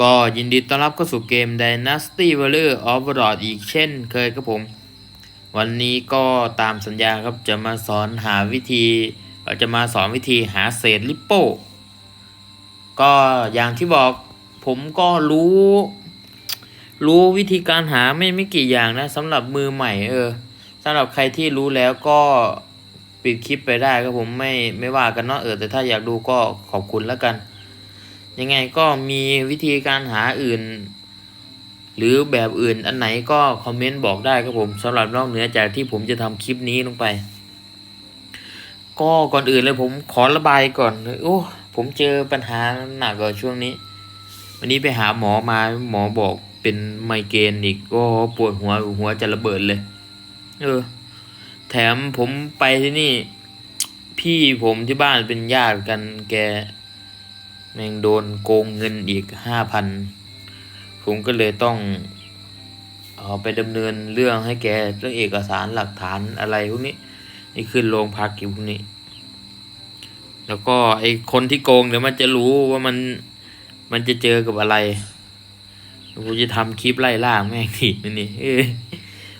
ก็ยินดีต้อนรับเข้าสู่เกม Dynasty Warrior Overlord อีกเช่นเคยครับผม วันนี้ก็ตามสัญญาครับจะมาสอนหาวิธีเอ่อจะมาสอนวิธีหาเศษลิปโป้ก็อย่างที่บอกผมก็รู้ รู้วิธีการหาไม่ไม่กี่อย่างนะสำหรับมือใหม่เออสำหรับใครที่รู้แล้วก็ปิดคลิปไปได้ครับผมไม่ไม่ว่ากันเนาะเออแต่ถ้าอยากดูก็ขอบคุณแล้วกัน ยังไงก็มีวิธีการหาอื่น หรือแบบอื่นอันไหนก็คอมเมนต์บอกได้ครับผมสำหรับนอกเหนือจากที่ผมจะทำคลิปนี้ลงไป ก็ก่อนอื่นเลยผมขอระบายก่อนโอ้ผมเจอปัญหาหนักกว่าช่วงนี้ วันนี้ไปหาหมอมาหมอบอกเป็นไมเกรนอีกก็ปวดหัวหัวจะระเบิดเลยเออแถมผมไปที่นี่ พี่ผมที่บ้านเป็นญาติกันแก แม่งโดนโกงเงินอีกห้าพันผมก็เลยต้องเอาไปดำเนินเรื่องให้แกเรื่องเอกสารหลักฐานอะไรพวกนี้ นี่ขึ้นโรงพักอยู่พวกนี้ แล้วก็ไอคนที่โกงเดี๋ยวมันจะรู้ว่ามันมันจะเจอกับอะไรกูจะทำคลิปไล่ล่าแม่งทีนี่นี่เออ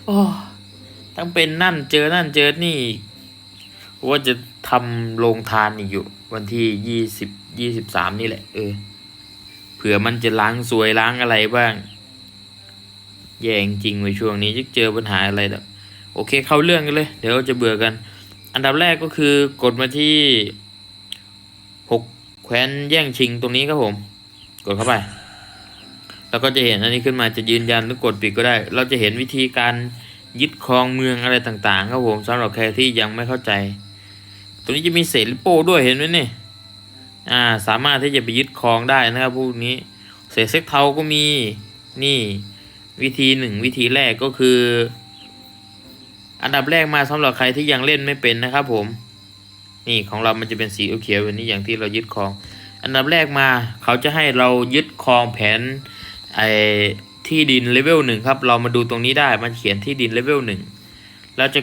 โอ้ทั้งเป็นนั่นเจอนั่นเจอนี่ว่าจะ ทำโรงทานอีกอยู่ วันที่ยี่สิบยี่สิบสามนี่แหละ เออ เผื่อมันจะล้างสวยล้างอะไรบ้าง แย่งจริงๆในช่วงนี้จะเจอปัญหาอะไรแล้วโอเคเข้าเรื่องกันเลย เดี๋ยวจะเบื่อกัน อันดับแรกก็คือกดมาที่หกแคว้นแย่งชิงตรงนี้ครับผม กดเข้าไป แล้วก็จะเห็นอันนี้ขึ้นมาจะยืนยันหรือกดปิดก็ได้ เราจะเห็นวิธีการยึดครองเมืองอะไรต่างๆ ครับผมสำหรับใครที่ยังไม่เข้าใจ ตรงนี้จะมีเศษลิโป้ด้วยเห็นไหมนี่อ่าสามารถที่จะไปยึดครองได้นะครับพวกนี้เศษเซ็กเทาก็มีนี่วิธีหนึ่งวิธีแรกก็คือ อันดับแรกมาสำหรับใครที่ยังเล่นไม่เป็นนะครับผม นี่ของเรามันจะเป็นสีเขียวแบบนี้อย่างที่เรายึดครอง อันดับแรกมาเขาจะให้เรายึดครองแผนไอ้ที่ดินเลเวลหนึ่งครับ เรามาดูตรงนี้ได้มันเขียนที่ดินเลเวลหนึ่งเราจะ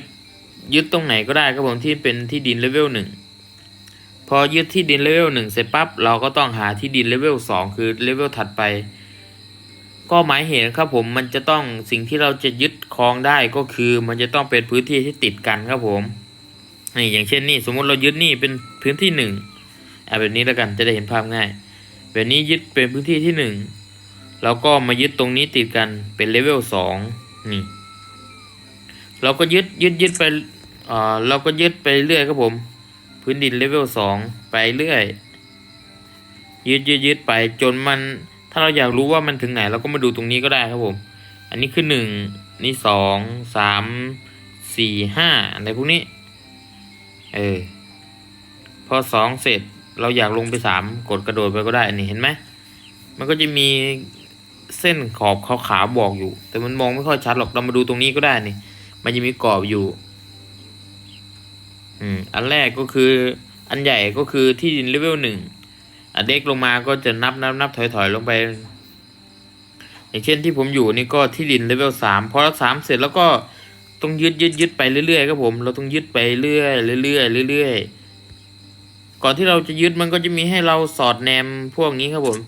ยึดตรงไหนก็ได้ครับผมที่เป็นที่ดินเลเวลหนึ่งพอยึดที่ดินเลเวลหนึ่งเสร็จปั๊บเราก็ต้องหาที่ดินเลเวลสองคือเลเวลถัดไป ก็หมายเหตุครับผมมันจะต้องสิ่งที่เราจะยึดครองได้ก็คือมันจะต้องเป็นพื้นที่ที่ติดกันครับผมนี่อย่างเช่นนี่สมมติเรายึดนี่เป็นพื้นที่หนึ่งอะแบบนี้แล้วกันจะได้เห็นภาพง่าย แบบนี้ยึดเป็นพื้นที่ที่หนึ่งแล้วก็มายึดตรงนี้ติดกันเป็นเลเวลสองนี่ เราก็ยึดยึดยึดไปเอ่อเราก็ยึดไปเรื่อยครับผม พื้นดินเลเวลสองไปเรื่อย ยึดยึดยึดไปจนมัน ถ้าเราอยากรู้ว่ามันถึงไหน เราก็มาดูตรงนี้ก็ได้ครับผม อันนี้คือหนึ่งนี่สองสามสี่ห้าอะไรพวกนี้ เออ พอสองเสร็จเราอยากลงไปสามกดกระโดดไปก็ได้ อันนี้เห็นไหม มันก็จะมีเส้นขอบขาวๆบอกอยู่ แต่มันมองไม่ค่อยชัดหรอก เรามาดูตรงนี้ก็ได้นี่ มันจะมีกรอบอยู่ อืม อันแรกก็คือ อันใหญ่ก็คือที่ดินเลเวลหนึ่ง อันเด็กลงมาก็จะนับนับนับถอยถอยลงไป อย่างเช่นที่ผมอยู่นี่ก็ที่ดินเลเวลสามพอเราสามเสร็จแล้วก็ต้องยึดยึดยึดไปเรื่อยๆครับผม เราต้องยึดไปเรื่อยเรื่อยเรื่อยก่อนที่เราจะยึดมันก็จะมีให้เราสอดแนมพวกนี้ครับผม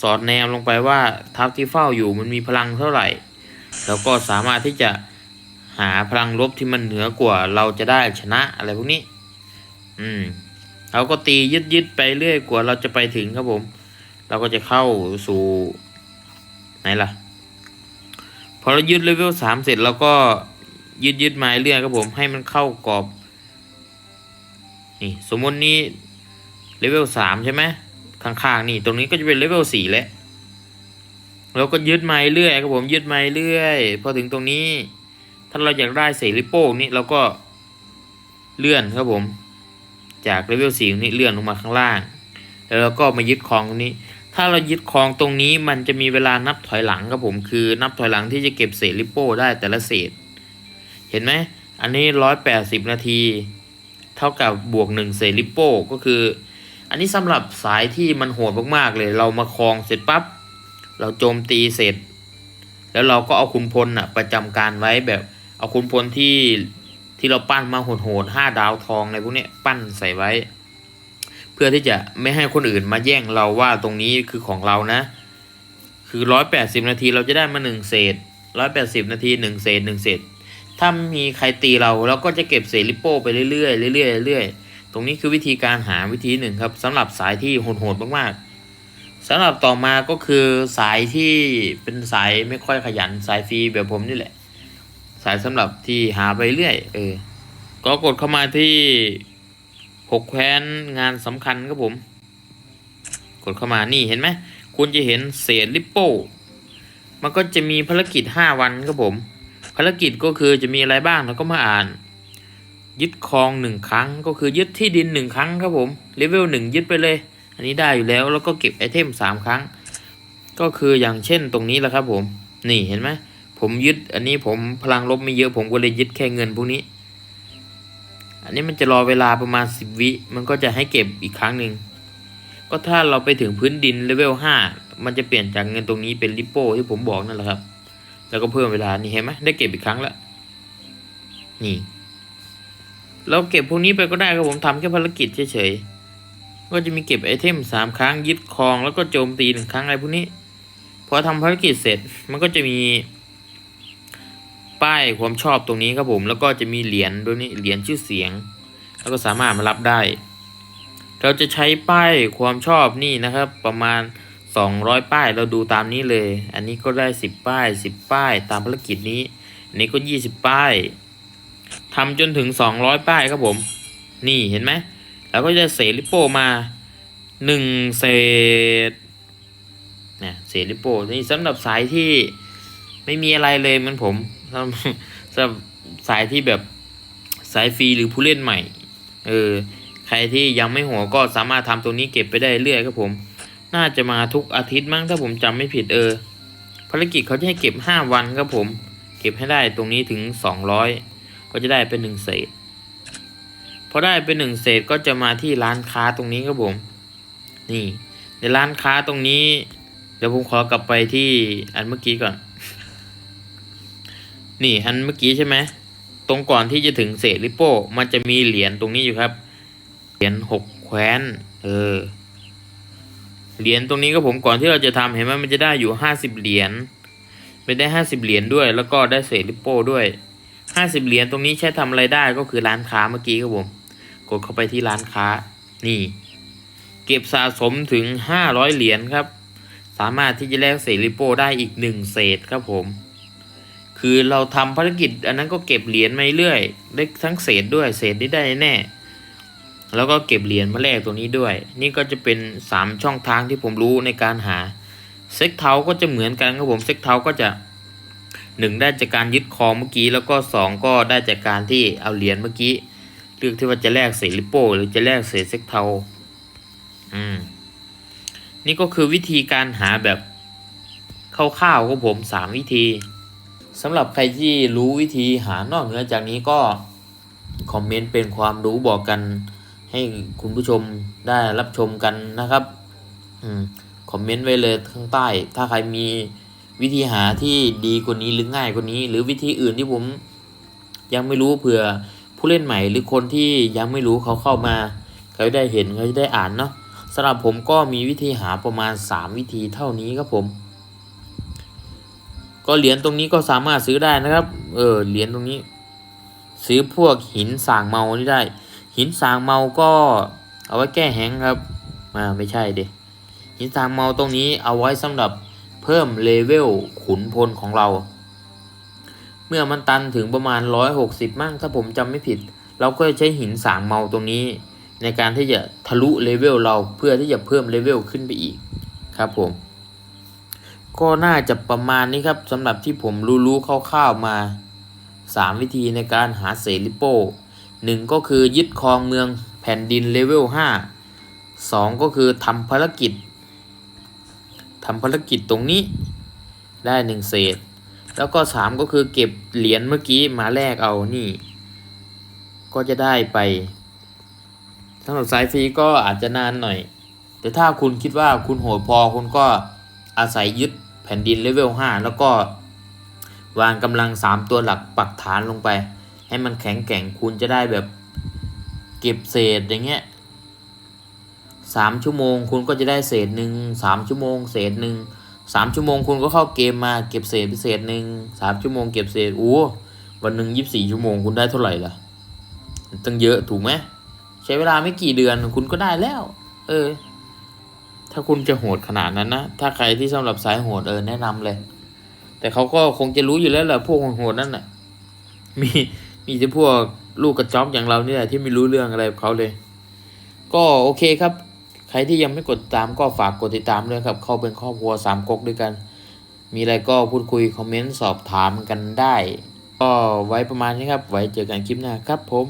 สอดแนมลงไปว่าทัพที่เฝ้าอยู่มันมีพลังเท่าไหร่ แล้วก็สามารถที่จะ หาพลังลบที่มันเหนือกว่าเราจะได้ชนะอะไรพวกนี้ อืมเราก็ตียึดยึดไปเรื่อยกว่าเราจะไปถึงครับผม เราก็จะเข้าสู่ไหนล่ะ พอเรายึดเลเวลสามเสร็จเราก็ยึดยึดมาเรื่อยครับผม ให้มันเข้ากรอบนี่สมมตินี้เลเวลสามใช่ไหมข้างๆนี่ตรงนี้ก็จะเป็นเลเวลสี่แล้วเราก็ยึดมาเรื่อยครับผมยึดมาเรื่อย พอถึงตรงนี้ ถ้าเราอยากได้เศษลิโป้นี่เราก็เลื่อนครับผม จากเลเวลสี่นี้เลื่อนลงมาข้างล่าง แล้วเราก็มายึดครองตรงนี้ ถ้าเรายึดครองตรงนี้มันจะมีเวลานับถอยหลังครับผมคือนับถอยหลังที่จะเก็บเศษลิโป้ได้แต่ละเศษ เห็นไหมอันนี้ร้อยแปดสิบนาที เท่ากับบวกหนึ่งเศษลิโป้ก็คือ อันนี้สำหรับสายที่มันโหดมากๆเลย เรามาครองเสร็จปั๊บเราโจมตีเสร็จ แล้วเราก็เอาคุณพลน่ะประจำการไว้แบบ เอาคุณพลที่ที่เราปั้นมาโหดๆห้าดาวทองอะไรพวกนี้ปั้นใส่ไว้ เพื่อที่จะไม่ให้คนอื่นมาแย่งเราว่าตรงนี้คือของเรานะ คือร้อยแปดสิบนาทีเราจะได้มาหนึ่งเศษร้อยแปดสิบนาทีหนึ่งเศษหนึ่งเศษ ถ้ามีใครตีเราเราก็จะเก็บเศษลิปโป้ไปเรื่อยๆเรื่อยๆเรื่อยๆตรงนี้คือวิธีการหาวิธีหนึ่งครับสำหรับสายที่โหดๆมากๆสำหรับต่อมาก็คือสายที่เป็นสายไม่ค่อยขยันสายฟรีแบบผมนี่แหละ สายสำหรับที่หาไปเรื่อย เออ ก็กดเข้ามาที่หกแคว้นงานสำคัญครับผม กดเข้ามานี่เห็นไหม คุณจะเห็นเศษลิปโป้ มันก็จะมีภารกิจห้าวันครับผม ภารกิจก็คือจะมีอะไรบ้างเราก็มาอ่าน ยึดครองหนึ่งครั้ง ก็คือยึดที่ดินหนึ่งครั้งครับผมเลเวลหนึ่งยึดไปเลย อันนี้ได้อยู่แล้วแล้วก็เก็บไอเทมสามครั้ง ก็คืออย่างเช่นตรงนี้แหละครับผม นี่เห็นไหม ผมยึดอันนี้ผมพลังลบไม่เยอะผมก็เลยยึดแค่เงินพวกนี้ อันนี้มันจะรอเวลาประมาณสิบวิมันก็จะให้เก็บอีกครั้งหนึ่งก็ถ้าเราไปถึงพื้นดินเลเวลห้ามันจะเปลี่ยนจากเงินตรงนี้เป็นลิปโป้ที่ผมบอกนั่นแหละครับ แล้วก็เพิ่มเวลานี่เห็นไหมได้เก็บอีกครั้งละนี่ เราเก็บพวกนี้ไปก็ได้ครับผมทำแค่ภารกิจเฉยๆ ก็จะมีเก็บไอเทมสามครั้งยึดครองแล้วก็โจมตีหนึ่งครั้งอะไรพวกนี้ พอทำภารกิจเสร็จมันก็จะมี ป้ายความชอบตรงนี้ครับผม แล้วก็จะมีเหรียญด้วยนี่เหรียญชื่อเสียง แล้วก็สามารถมารับได้ เราจะใช้ป้ายความชอบนี่นะครับ ประมาณ 200 ป้ายเราดูตามนี้เลย อันนี้ก็ได้ 10 ป้าย 10 ป้าย ตามภารกิจนี้อันนี้ก็ 20 ป้ายทำจนถึง 200 ป้ายครับผม นี่เห็นไหมแล้วก็จะเสริโปมา 1 เศษเนี่ยเศษลิโปนี่สำหรับสายที่ไม่มีอะไรเลยเหมันผม สำหรับสำหรับสายที่แบบสายฟรีหรือผู้เล่นใหม่ เออ ใครที่ยังไม่หัวก็สามารถทำตรงนี้เก็บไปได้เรื่อยครับผม น่าจะมาทุกอาทิตย์มั้งถ้าผมจำไม่ผิดเออ ภารกิจเขาจะให้เก็บห้าวันครับผม เก็บให้ได้ตรงนี้ถึงสองร้อยก็จะได้เป็นหนึ่งเศษ พอได้เป็นหนึ่งเศษก็จะมาที่ร้านค้าตรงนี้ครับผม นี่ ในร้านค้าตรงนี้ เดี๋ยวผมขอกลับไปที่อันเมื่อกี้ก่อน นี่อันเมื่อกี้ใช่ไหมตรงก่อนที่จะถึงเศษลิโป้ มันจะมีเหรียญตรงนี้อยู่ครับ เหรียญหกแคว้น เออ เหรียญตรงนี้ก็ผมก่อนที่เราจะทำเห็นไหมมันจะได้อยู่ห้าสิบเหรียญไม่ได้ห้าสิบเหรียญด้วย แล้วก็ได้เศษลิโป้ด้วยห้าสิบเหรียญตรงนี้ใช้ทำอะไรได้ก็คือร้านค้าเมื่อกี้ครับผม กดเข้าไปที่ร้านค้า นี่ เก็บสะสมถึงห้าร้อยเหรียญครับ สามารถที่จะแลกเศษลิโป้ได้อีกหนึ่งเศษครับผม คือเราทำภารกิจ อันนั้นก็เก็บเหรียญมาเรื่อยได้ทั้งเศษด้วยเศษนี้ได้แน่ แล้วก็เก็บเหรียญมาแลกตรงนี้ด้วย นี่ก็จะเป็น 3 ช่องทางที่ผมรู้ในการหาเซ็กเทาก็จะเหมือนกันครับผมเซ็กเทาก็จะ 1 ได้จากการยึดคอเมื่อกี้ แล้วก็ 2 ก็ได้จากการที่เอาเหรียญเมื่อกี้เลือกที่ว่าจะแลกเศษลิปโป้หรือจะแลกเศษเซ็กเทาอืมนี่ก็คือวิธีการหาแบบคร่าวๆของผม 3 วิธี สำหรับใครที่รู้วิธีหานอกเหนือจากนี้ก็คอมเมนต์เป็นความรู้บอกกัน ให้คุณผู้ชมได้รับชมกันนะครับอคอมเมนต์ไว้เลยข้างใต้ ถ้าใครมีวิธีหาที่ดีกว่านี้หรือง่ายกว่านี้ หรือวิธีอื่นที่ผมยังไม่รู้เผื่อผู้เล่นใหม่ หรือคนที่ยังไม่รู้เขาเข้ามาเขาได้เห็นเขาได้อ่านเนาะสำหรับผมก็มีวิธีหาประมาณ 3 วิธีเท่านี้ครับผม ก็เหรียญตรงนี้ก็สามารถซื้อได้นะครับ เออเหรียญตรงนี้ ซื้อพวกหินสางเมานี่ได้ หินสางเมาก็เอาไว้แก้แห้งครับอ่าไม่ใช่เด็หินสางเมาตรงนี้เอาไว้สำหรับเพิ่มเลเวลขุนพลของเรา เมื่อมันตันถึงประมาณ 160 มั่งถ้าผมจำไม่ผิด เราก็จะใช้หินสางเมาตรงนี้ ในการที่จะทะลุเลเวลเราเพื่อที่จะเพิ่มเลเวลขึ้นไปอีกครับผม ก็น่าจะประมาณนี้ครับสำหรับที่ผมรู้ๆคร่าวๆมา 3 วิธีในการหาเซริโป้หนึ่งก็คือยึดครองเมืองแผ่นดินเลเวล 5 2 ก็คือทำภารกิจทำภารกิจตรงนี้ได้ 1 เศษ แล้วก็ 3 ก็คือเก็บเหรียญเมื่อกี้มาแลกเอานี่ ก็จะได้ไปสำหรับสายฟรีก็อาจจะนานหน่อย แต่ถ้าคุณคิดว่าคุณโหดพอคุณก็ อาศัยยึดแผ่นดินเลเวล 5 แล้วก็วางกำลัง 3 ตัวหลักปักฐานลงไป ให้มันแข็งแกร่งคุณจะได้แบบเก็บเศษอย่างเงี้ยสามชั่วโมงคุณก็จะได้เศษหนึ่งสามชั่วโมงเศษหนึ่งสามชั่วโมงคุณก็เข้าเกมมาเก็บเศษพิเศษหนึ่งสามชั่วโมงเก็บเศษโอ้วันหนึ่งยี่สิบสี่ชั่วโมงคุณได้เท่าไหร่ล่ะตั้งเยอะถูกไหมใช้เวลาไม่กี่เดือนคุณก็ได้แล้ว เออ ถ้าคุณจะโหดขนาดนั้นนะ ถ้าใครที่สำหรับสายโหดเออแนะนำเลย แต่เขาก็คงจะรู้อยู่แล้วแหละพวกโหดนั่นน่ะมีมีแต่พวกลูกกระจอกอย่างเรานี่ยที่ไม่รู้เรื่องอะไรกับเขาเลย ก็โอเคครับ ใครที่ยังไม่กดติดตามก็ฝากกดติดตามด้วยครับ เข้าเป็นครอบครัวสามก๊กด้วยกัน มีอะไรก็พูดคุยคอมเมนต์สอบถามกันได้ ก็ไว้ประมาณนี้ครับ ไว้เจอกันคลิปหน้าครับผม